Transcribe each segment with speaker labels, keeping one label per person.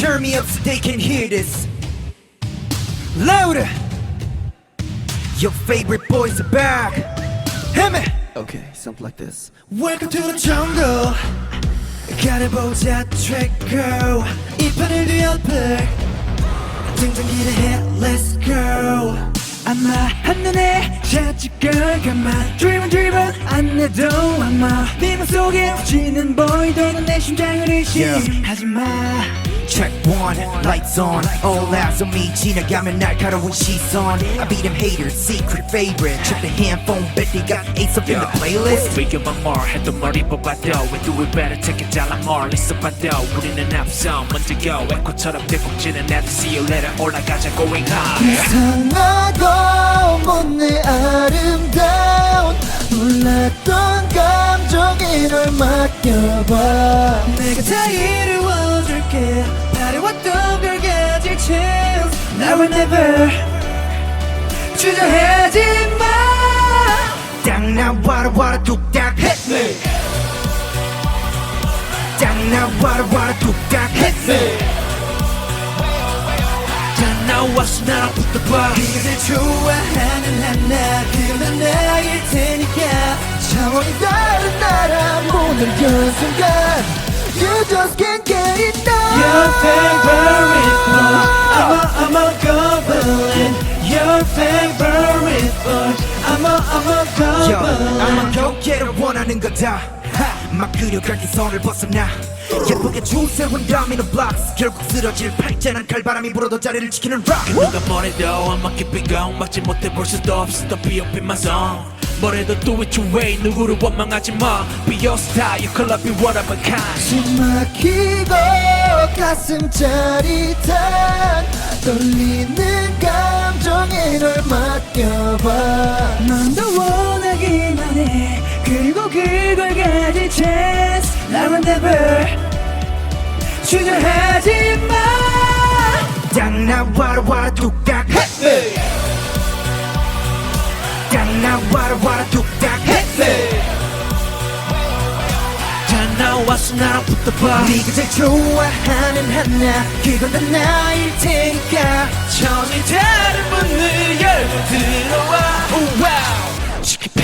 Speaker 1: turn me up so they can hear this. Louder. Your favorite boys are back. Hit me.
Speaker 2: Okay, something like this.
Speaker 1: Welcome to the jungle. 가려보자 track girl. 이 판을 뒤엎을 등장기를 해. Let's go. 아마 한눈에 자칫걸 감아 Dreaming dreaming 안내도 아마 비명 속에 부치는 보이도는 내 심장을 의심하지마 Check one, lights on, all eyes on me 지나가면 날카로운 시선 I be them haters, secret favorite Check the handphone, bet they got ace up in the playlist
Speaker 3: 비교만 뭘 해도 머리 뽑아도 We do it better take it 잘라 멀리서 봐도 우리는 앞서 먼저 go 에코처럼 대국지는 애들 See you later 올라가자 going high
Speaker 2: 이상하고 못내 아름다운 몰랐던 감정이 널 맡겨봐
Speaker 1: 내가 다 이루어줄게 바래왔던 걸 가질 chance Now or never. 주저하지 마 땅 나 와라 와라 뚝딱 hit me 땅 나 와라 와라 뚝딱 hit me
Speaker 3: 다 나왔어 나랑 붙어봐.
Speaker 1: 그것을 좋아하는 하나 그건 나일 테니까.
Speaker 2: 차원이 다른 나라 문을 연 순간. You just can't get enough
Speaker 1: Your favorite boy I'm a, I'm a goblin Your favorite boy I'm a, I'm a goblin I'm a 교계를 원하는 거다 하, 막 그려갈게 선을 벗어나 예쁘게 줄세운 다미는 blocks 결국 쓰러질 팔자는 칼바람이 불어도 자리를 지키는 rock
Speaker 3: 누가 뭐래도 I'm keeping going 막지 못해 볼 수도 없어 Don't be up in my zone 뭐래도 do it your way 누구를 원망하지 마 Be your style your color be one of a kind
Speaker 2: 숨 막히고 가슴 짜릿한 떨리는 감정에 널 맡겨봐
Speaker 1: 넌 더 원하기만 해 그리고 그걸 가질 chance and never 주저하지 마땅 나와라 와라 뚝딱 땅 나와라 와라 뚝딱. Me.
Speaker 3: 다 나왔어 나랑 붙어봐.
Speaker 1: 네가 제일 좋아하는 하나. 그건 다 나일 테니까.
Speaker 3: 천이 다른 문을 열고 들어와. Oh wow. 치키패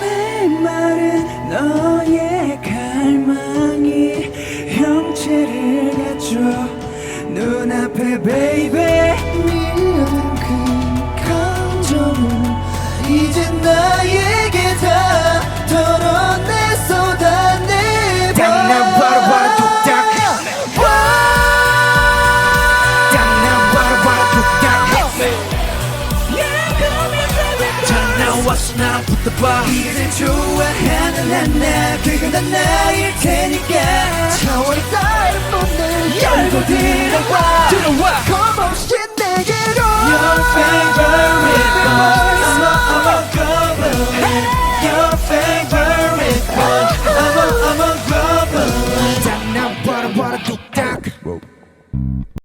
Speaker 1: 메마른 너의 갈망이 형체를 갖춰. 눈앞에 baby
Speaker 2: 이제 나에게 다 털어내 쏟아내봐.
Speaker 1: 땅 나와라 와라 뚝딱 땅 나와라 와라 뚝딱
Speaker 3: 다 나왔어 나랑 붙어봐.
Speaker 1: 이를 좋아하는 하나 그건 다 나일 테니까.
Speaker 2: 차원이 다른 문을
Speaker 1: 열고 들어와